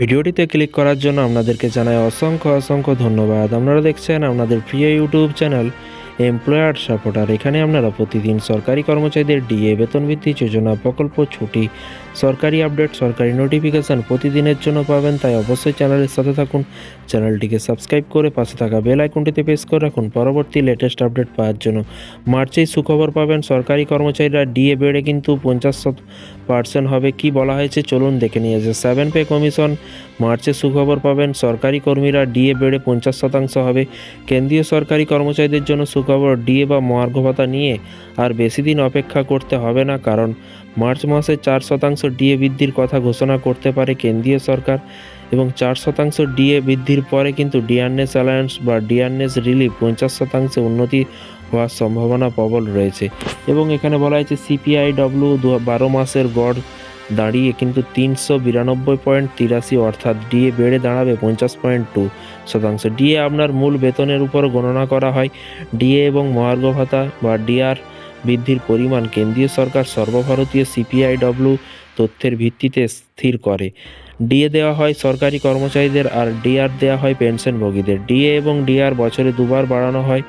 ভিডিওটিতে ক্লিক করার জন্য আপনাদেরকে জানাই অসংখ্য অসংখ্য ধন্যবাদ। আপনারা দেখছেন আপনাদের প্রিয় ইউটিউব চ্যানেল এমপ্লয়ার সাপোর্টার এখানে আপনারা প্রতিদিন সরকারি কর্মচারীদের ডিএ বেতন বৃদ্ধি যোজনা প্রকল্প ছুটি সরকারি আপডেট, সরকারি নোটিফিকেশন প্রতিদিনের জন্য পাবেন, তাই অবশ্যই চ্যানেলের সাথে থাকুন। চ্যানেলটিকে সাবস্ক্রাইব করে পাশে থাকা বেল আইকনটিতে প্রেস করে রাখুন। পরবর্তী লেটেস্ট আপডেট পাওয়ার জন্য। মার্চেই সুখবর পাবেন, সরকারি কর্মচারীরা ডিএ বেড়ে কিন্তু পঞ্চাশ পার্সেন্ট হবে। কি বলা হয়েছে? চলুন দেখে নিয়ে যে সেভেন পে কমিশন মার্চে সুখবর পাবেন, সরকারি কর্মীরা ডিএ বেড়ে পঞ্চাশ শতাংশ হবে। কেন্দ্রীয় সরকারি কর্মচারীদের জন্য সুখবর ডিএ বা মহার্ঘ ভাতা নিয়ে আর বেশি দিন অপেক্ষা করতে হবে না, কারণ মার্চ মাসে চার শতাংশ ডিএ বৃদ্ধির কথা ঘোষণা করতে পারে কেন্দ্রীয় সরকার এবং চার শতাংশ ডিএ বৃদ্ধির পরে কিন্তু ডিআরএস অ্যালায়েন্স বা ডিআরএস রিলিফ পঞ্চাশ শতাংশে উন্নতি হওয়ার সম্ভাবনা প্রবল রয়েছে। এবং এখানে বলা হয়েছে সিপিআইডব্লিউ দু বারো মাসের গড় দাঁড়িয়ে কিন্তু তিনশো বিরানব্বই পয়েন্ট তিরাশি অর্থাৎ ডিএ বেড়ে দাঁড়াবে পঞ্চাশ পয়েন্ট টু শতাংশ। ডিএ আপনার মূল বেতনের উপর গণনা করা হয়। ডিএ এবং মহার্ঘ ভাতা বা ডিআর বৃদ্ধির পরিমাণ কেন্দ্রীয় সরকার সর্বভারতীয় সিপিআইডব্লিউ তথ্যের ভিত্তিতে স্থির করে। ডিএ দেওয়া হয় সরকারি কর্মচারীদের আর ডিআর দেওয়া হয় পেনশনভোগীদের ডিএ এবং ডিআর বছরে দুবার বাড়ানো হয়,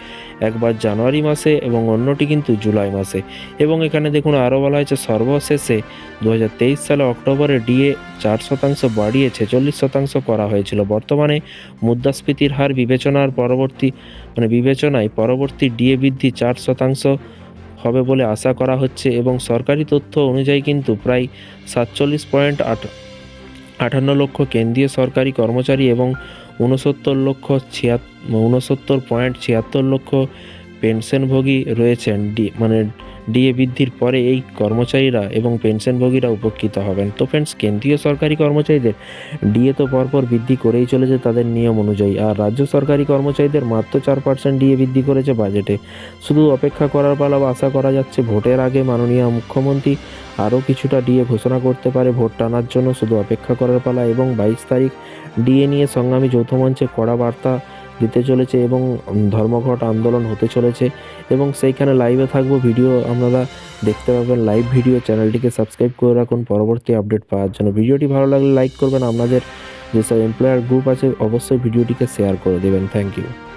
একবার জানুয়ারি মাসে এবং অন্যটি কিন্তু জুলাই মাসে। এবং এখানে দেখুন আরও বলা হয়েছে, সর্বশেষে দু হাজার তেইশ সালে অক্টোবরে ডিএ চার শতাংশ বাড়িয়ে ছেচল্লিশ শতাংশ করা হয়েছিল। বর্তমানে মুদ্রাস্ফীতির হার বিবেচনার পরবর্তী মানে বিবেচনায় পরবর্তী ডিএ বৃদ্ধি চার শতাংশ হবে বলে আশা করা হচ্ছে এবং সরকারি তথ্য অনুযায়ী কিন্তু প্রায় সাতচল্লিশ পয়েন্ট আট, আটান্ন লক্ষ কেন্দ্রীয় সরকারি কর্মচারী এবং ঊনসত্তর লক্ষ ছিয়া, ঊনসত্তর পয়েন্ট ছিয়াত্তর লক্ষ পেনশনভোগী রয়েছেন ডি মানে ডিএ বৃদ্ধির পরে এই কর্মচারীরা এবং পেনশনভোগীরা উপকৃত হবেন। তো ফ্রেন্ডস কেন্দ্রীয় সরকারি কর্মচারীদের ডিএ তো পরপর বৃদ্ধি করেই চলেছে তাদের নিয়ম অনুযায়ী। আর রাজ্য সরকারি কর্মচারীদের মাত্র চার পার্সেন্ট ডিএ বৃদ্ধি করেছে বাজেটে শুধু অপেক্ষা করার পালা আশা করা যাচ্ছে ভোটের আগে মাননীয় মুখ্যমন্ত্রী আরও কিছুটা ডিএ ঘোষণা করতে পারে ভোট টানার জন্য। শুধু অপেক্ষা করার পালা এবং বাইশ তারিখ ডিএ নিয়ে সংগ্রামী যৌথ মঞ্চে কড়া বার্তা দিতে চলেছে এবং ধর্মঘট আন্দোলন হতে চলেছে এবং সেইখানে লাইভে থাকব ভিডিও আপনারা দেখতে পাবেন লাইভ ভিডিও চ্যানেলটিকে সাবস্ক্রাইব করে রাখুন, পরবর্তী আপডেট পাওয়ার জন্য। ভিডিওটি ভালো লাগলে লাইক করবেন, আপনাদের যেসব এমপ্লয়ার গ্রুপ আছে, অবশ্যই ভিডিওটিকে শেয়ার করে দেবেন। Thank you